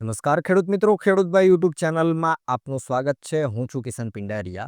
નમસ્કાર ખેડૂત મિત્રો ખેડૂતભાઈ યુટ્યુબ ચેનલમાં આપનું સ્વાગત છે. હું છું કિશન પિંડારિયા.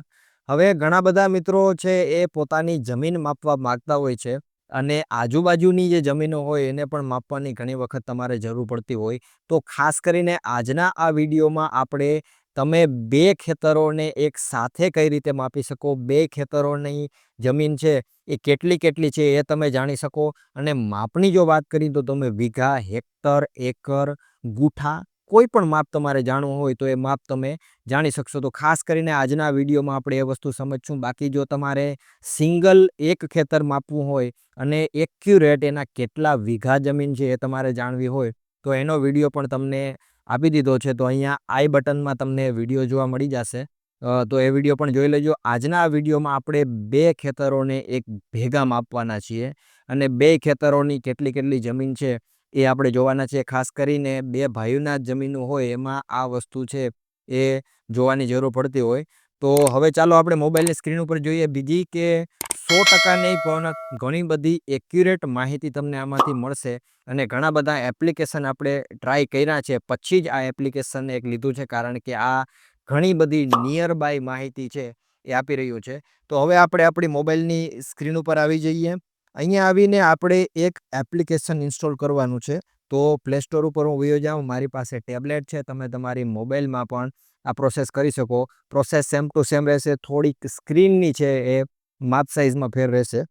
હવે ઘણા બધા મિત્રો છે એ પોતાની જમીન માપવા માગતા હોય છે અને આજુબાજુની જે જમીનો હોય એને પણ માપવાની ઘણી વખત તમારે જરૂર પડતી હોય. તો ખાસ કરીને આજના આ વિડીયોમાં આપણે તમે બે ખેતરોને એક સાથે કઈ રીતે માપી શકો? બે ખેતરોની જમીન છે એ કેટલી કેટલી છે એ તમે જાણી શકો. અને માપની જો વાત કરી તો તમે વીઘા, હેક્ટર, એકર, ગુઠા કોઈ પણ માપ તમારે જાણવું હોય તો એ માપ તમે જાણી શકશો. તો ખાસ કરીને આજના વિડીયોમાં આપણે એ વસ્તુ સમજશું. બાકી જો તમારે સિંગલ એક ખેતર માપવું હોય અને એક્યુરેટ એના કેટલા વીઘા જમીન છે એ તમારે જાણવી હોય તો એનો વીડિયો પણ તમને આપી દીધો છે. તો અહીંયા આઈ બટનમાં તમને વીડિયો જોવા મળી જશે. તો એ વીડિયો પણ જોઈ લેજો. આજના વિડીયોમાં આપણે બે ખેતરોને એક ભેગા માપવાના છીએ અને બે ખેતરોની કેટલી કેટલી જમીન છે એ આપણે જોવાના છે. ખાસ કરીને બે ભાઈઓના જમીનો હોય, એમાં આ વસ્તુ છે એ જોવાની જરૂર પડતી હોય. તો હવે ચાલો આપણે મોબાઈલની સ્ક્રીન ઉપર જોઈએ. બીજી કે સો ટકા નહીં પણ ઘણી બધી એક્યુરેટ માહિતી તમને આમાંથી મળશે. અને ઘણા બધા એપ્લિકેશન આપણે ટ્રાય કર્યા છે. પછી જ આ એપ્લિકેશન એક લીધું છે. કારણ કે આ ઘણી બધી નિયર બાય માહિતી છે એ આપી રહ્યું છે. તો હવે આપણે આપણી મોબાઈલની સ્ક્રીન ઉપર આવી જઈએ. અહીંયા આવીને આપણે એક એપ્લિકેશન ઇન્સ્ટોલ કરવાનું છે. તો પ્લે સ્ટોર ઉપર હું વયો જાઉં, મારી પાસે ટેબ્લેટ છે, તમે તમારી મોબાઈલમાં પણ આ પ્રોસેસ કરી શકો. પ્રોસેસ સેમ ટુ સેમ રહેશે, થોડીક સ્ક્રીનની છે એ માપ સાઇઝમાં ફેર રહેશે.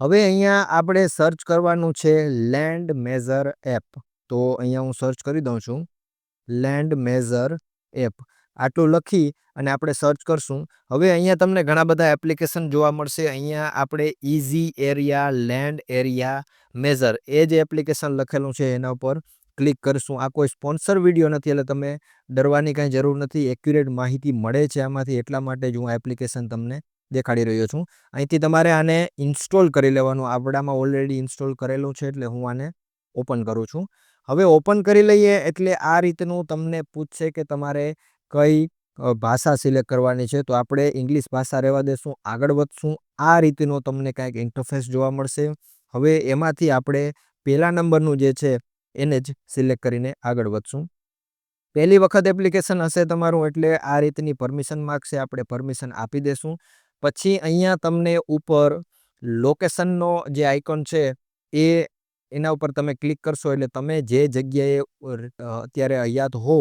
હવે અહીંયા આપણે સર્ચ કરવાનું છે લેન્ડ મેઝર એપ. તો અહીંયા હું સર્ચ કરી દઉં છું. Land measure app. આટલું લખી અને આપણે સર્ચ કરશું. હવે અહીંયા તમને ઘણા બધા એપ્લિકેશન જોવા મળશે. અહીંયા આપણે easy area land area measure એ જે એપ્લિકેશન લખેલું છે એના ઉપર ક્લિક કરશું. આ કોઈ સ્પોન્સર વીડિયો નથી એટલે તમે ડરવાની કાંઈ જરૂર નથી. એક્યુરેટ માહિતી મળે છે આમાંથી. એટલા માટે જ હું એપ્લિકેશન તમને દેખાડી રહ્યો છું. અહીંથી તમારે આને ઇન્સ્ટોલ કરી લેવાનું. આપણામાં ઓલરેડી ઇન્સ્ટોલ કરેલું છે એટલે હું આને ઓપન કરું છું. હવે ઓપન કરી લઈએ એટલે આ રીતનું તમને પૂછશે કે તમારે કઈ ભાષા સિલેક્ટ કરવાની છે, તો આપણે ઇંગ્લિશ ભાષા રહેવા દેશું. આગળ વધશું. આ રીતનો તમને કાંઈક ઇન્ટરફેસ જોવા મળશે. હવે એમાંથી આપણે પહેલા નંબરનું જે છે, એને જ સિલેક્ટ કરીને આગળ વધશું. પહેલી વખત એપ્લિકેશન હશે તમારું, એટલે આ રીતની પરમિશન માગશે આપણે પરમિશન આપી દેશું. પછી અહીંયા તમને ઉપર લોકેશનનો જે આઇકોન છે, એ એના ઉપર તમે ક્લિક કરશો, એટલે તમે જે જગ્યાએ અત્યારે હયાત હો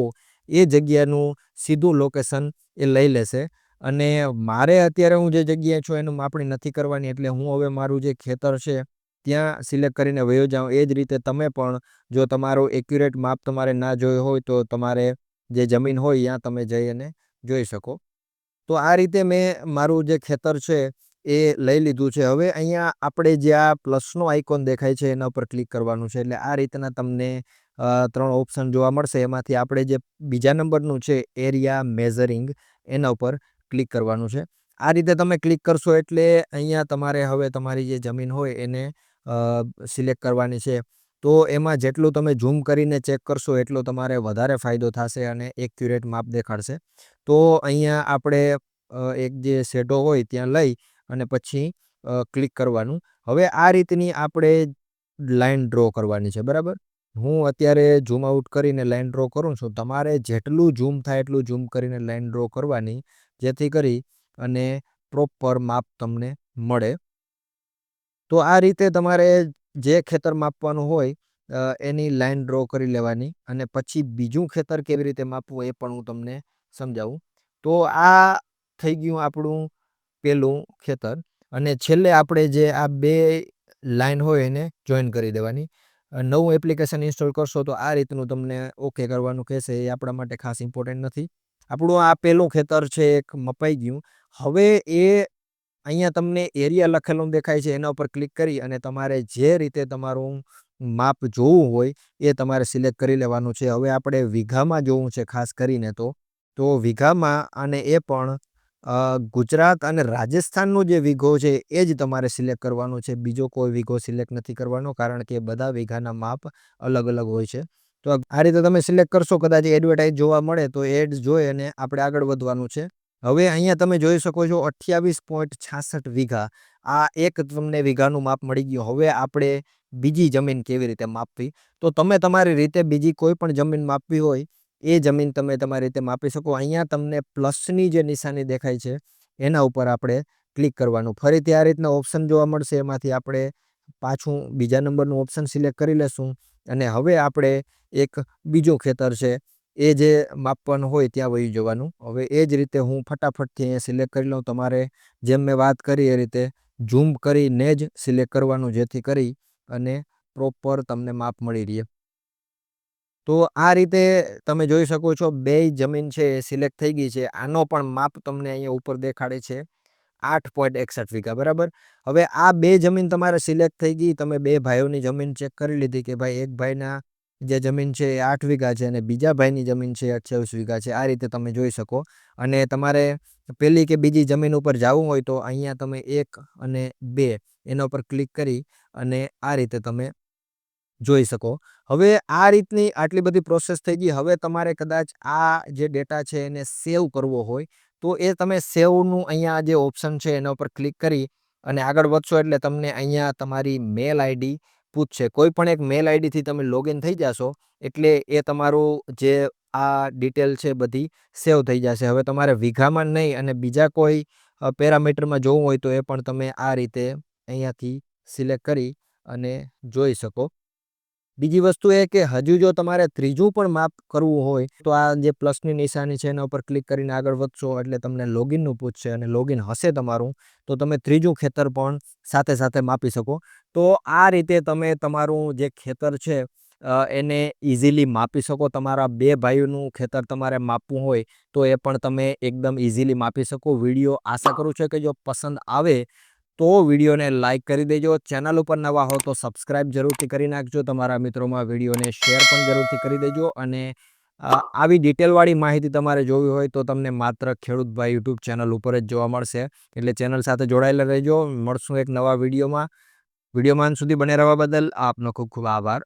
એ જગ્યાનું સીધું લોકેશન એ લઈ લેશે. અને મારે અત્યારે હું જે જગ્યાએ છું એનું માપણી નથી કરવાની, એટલે હું હવે મારું જે ખેતર છે ત્યાં સિલેક્ટ કરીને વયો જાઉં. એ જ રીતે તમે પણ જો તમારું એક્યુરેટ માપ તમારે ના જોયું હોય તો તમારે જે જમીન હોય ત્યાં તમે જઈ અને જોઈ શકો. તો આ રીતે મેં મારું જે ખેતર છે એ લઈ લીધું છે. હવે અહીંયા આપણે જે આ પ્લસનો આઇકોન દેખાય છે એના ઉપર ક્લિક કરવાનું છે. એટલે આ રીતના તમને ત્રણ ઓપ્શન જોવા મળશે. એમાંથી આપણે જે બીજા નંબરનું છે, એરિયા મેઝરિંગ, એના ઉપર ક્લિક કરવાનું છે. આ રીતે તમે ક્લિક કરશો એટલે અહીંયા તમારે હવે તમારી જે જમીન હોય એને સિલેક્ટ કરવાની છે. તો એમાં જેટલું તમે ઝૂમ કરીને ચેક કરશો એટલો તમારે વધારે ફાયદો થશે અને એક્યુરેટ માપ દેખાડશે. તો અહીંયા આપણે એક જે સેટો હોય ત્યાં લઈ અને પછી ક્લિક કરવાનું. હવે આ રીતની આપણે લાઈન ડ્રો કરવાની છે. બરાબર? હું અત્યારે ઝૂમ આઉટ કરીને લાઈન ડ્રો કરું છું. તમારે જેટલું ઝૂમ થાય એટલું ઝૂમ કરીને લાઈન ડ્રો કરવાની જેથી કરી અને પ્રોપર માપ તમને મળે. તો આ રીતે તમારે જે ખેતર માપવાનું હોય એની લાઈન ડ્રો કરી લેવાની અને પછી બીજું ખેતર કેવી રીતે માપવું એ પણ હું તમને સમજાવું. તો આ થઈ ગયું આપણું પેલું ખેતર અને છેલ્લે આપણે જે આ બે લાઈન હોય એને જોઈન કરી દેવાની. નવું એપ્લિકેશન ઇન્સ્ટોલ કરશો તો આ રીતનું તમને ઓકે કરવાનું કહેશે, એ આપણા માટે ખાસ ઇમ્પોર્ટન્ટ નથી. આપણું આ પહેલું ખેતર છે એક મપાઈ ગયું. હવે એ અહીંયા તમને એરિયા લખેલું દેખાય છે, એના ઉપર ક્લિક કરી અને તમારે જે રીતે તમારું માપ જોવું હોય એ તમારે સિલેક્ટ કરી લેવાનું છે. હવે આપણે વીઘામાં જોવું છે ખાસ કરીને તો. તો વીઘામાં અને એ પણ ગુજરાત અને રાજસ્થાનનો જે વીઘો છે, એ જ તમારે સિલેક્ટ કરવાનો છે. બીજો કોઈ વીઘો સિલેક્ટ નથી કરવાનો, કારણ કે બધા વીઘાના માપ અલગ અલગ હોય છે. તો આ રીતે તમે સિલેક્ટ કરશો, કદાચ એડવર્ટાઇઝ જોવા મળે તો એડ જોઈ અને આપણે આગળ વધવાનું છે. હવે અહીંયા તમે જોઈ શકો છો અઠ્યાવીસ પોઈન્ટ છાસઠ વીઘા. આ એક તમને વીઘાનું માપ મળી ગયું. હવે આપણે બીજી જમીન કેવી રીતે માપવી? તો તમે તમારી રીતે બીજી કોઈ પણ જમીન માપવી હોય એ જમીન તમે તમારી રીતે માપી શકો. અહીંયા તમને પ્લસની જે નિશાની દેખાય છે, એના ઉપર આપણે ક્લિક કરવાનું. ફરીથી આ રીતના ઓપ્શન જોવા મળશે. એમાંથી આપણે પાછું બીજા નંબરનું ઓપ્શન સિલેક્ટ કરી લેશું. અને હવે આપણે એક બીજું ખેતર છે, એ જે માપવાનું હોય ત્યાં વહી જવાનું. હવે એ જ રીતે હું ફટાફટથી અહીંયા સિલેક્ટ કરી લઉં. તમારે જેમ મેં વાત કરી એ રીતે ઝૂમ કરીને જ સિલેક્ટ કરવાનું જેથી કરી અને પ્રોપર તમને માપ મળી રહે. તો આ રીતે તમે જોઈ શકો છો બે જમીન છે એ સિલેક્ટ થઈ ગઈ છે. આનો પણ માપ તમને અહીંયા ઉપર દેખાડે છે. આઠ પોઈન્ટ એકસઠ વીઘા, બરાબર? હવે આ બે જમીન તમારે સિલેક્ટ થઈ ગઈ. તમે બે ભાઈઓની જમીન ચેક કરી લીધી કે ભાઈ એક ભાઈના જે જમીન છે એ આઠ વીઘા છે અને બીજા ભાઈની જમીન છે અઠ્યાવીસ વીઘા છે. આ રીતે તમે જોઈ શકો. અને તમારે પેલી કે બીજી જમીન ઉપર જવું હોય તો અહીંયા તમે એક અને બે એના ઉપર ક્લિક કરી અને આ રીતે તમે જોઈ શકો. હવે આ રીતની આટલી બધી પ્રોસેસ થઈ ગઈ. હવે તમારે કદાચ આ જે ડેટા છે એને સેવ કરવો હોય, તો એ તમે સેવનું અહીંયા જે ઓપ્શન છે એના ઉપર ક્લિક કરી અને આગળ વધશો એટલે તમને અહીંયા તમારી મેલ આઈડી પૂછશે. કોઈ પણ એક મેલ આઈડીથી તમે લોગિન થઈ જશો એટલે એ તમારું જે આ ડિટેલ છે બધી સેવ થઈ જશે. હવે તમારે વીઘામાં નહીં અને બીજા કોઈ પેરામીટરમાં જોવું હોય તો એ પણ તમે આ રીતે અહીંયાથી સિલેક્ટ કરી અને જોઈ શકો. બીજી વસ્તુ એ કે હજુ જો તમારે ત્રીજું પણ માપ કરવું હોય, તો આ જે પ્લસની નિશાની છે એના ઉપર ક્લિક કરીને આગળ વધશો એટલે તમને લોગિનનું પૂછશે અને લોગિન હશે તમારું, તો તમે ત્રીજું ખેતર પણ સાથે સાથે માપી શકો. તો આ રીતે તમે તમારું જે ખેતર છે એને ઇઝીલી માપી શકો. તમારા બે ભાઈઓનું ખેતર તમારે માપવું હોય, તો એ પણ તમે એકદમ ઇઝીલી માપી શકો. વીડિયો આશા કરું છું કે જો પસંદ આવે તો વિડીયોને લાઇક કરી દેજો. ચેનલ ઉપર નવા હો તો સબસ્ક્રાઇબ જરૂરથી કરી નાખજો. તમારા મિત્રોમાં વિડીયોને શેર પણ જરૂરથી કરી દેજો અને આવી ડિટેલવાળી માહિતી તમારે જોવી હોય તો તમને માત્ર ખેડૂતભાઈ યુટ્યુબ ચેનલ ઉપર જ જોવા મળશે. એટલે ચેનલ સાથે જોડાયેલા રહેજો. મળશું એક નવા વિડીયોમાં. વિડીયોમાં સુધી બને રહેવા બદલ આપનો ખૂબ ખૂબ આભાર.